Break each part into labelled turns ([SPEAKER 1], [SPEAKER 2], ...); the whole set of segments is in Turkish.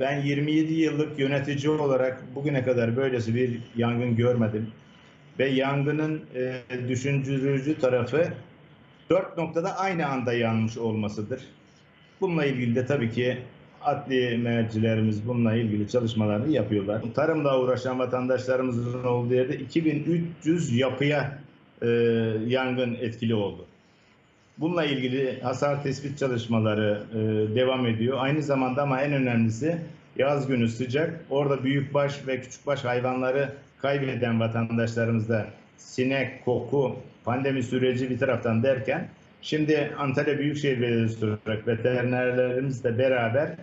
[SPEAKER 1] Ben 27 yıllık yönetici olarak bugüne kadar böylesi bir yangın görmedim. Ve yangının e, düşündürücü tarafı dört noktada aynı anda yanmış olmasıdır. Bununla ilgili de tabii ki adli mercilerimiz bununla ilgili çalışmalarını yapıyorlar. Tarımla uğraşan vatandaşlarımızın olduğu yerde 2300 yapıya e, yangın etkili oldu. Bununla ilgili hasar tespit çalışmaları e, devam ediyor. Aynı zamanda ama en önemlisi yaz günü sıcak. Orada büyükbaş ve küçükbaş hayvanları kaybeden vatandaşlarımız da sinek, koku, pandemi süreci bir taraftan derken şimdi Antalya Büyükşehir Belediyesi olarak veterinerlerimizle beraber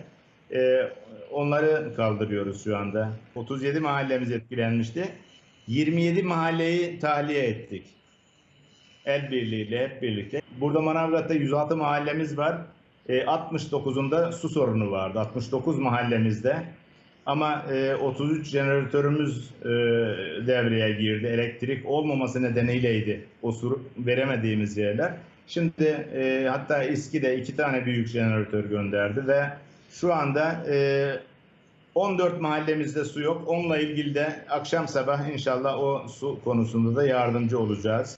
[SPEAKER 1] e, onları kaldırıyoruz şu anda. 37 mahallemiz etkilenmişti. 27 mahalleyi tahliye ettik. El birliğiyle hep birlikte. Burada Manavgat'ta 106 mahallemiz var. E, 69'unda su sorunu vardı. 69 mahallemizde. Ama e, 33 jeneratörümüz e, devreye girdi. Elektrik olmaması nedeniyleydi o su veremediğimiz yerler. Şimdi e, hatta İSKİ'de iki tane büyük jeneratör gönderdi ve şu anda e, 14 mahallemizde su yok. Onunla ilgili de akşam sabah inşallah o su konusunda da yardımcı olacağız.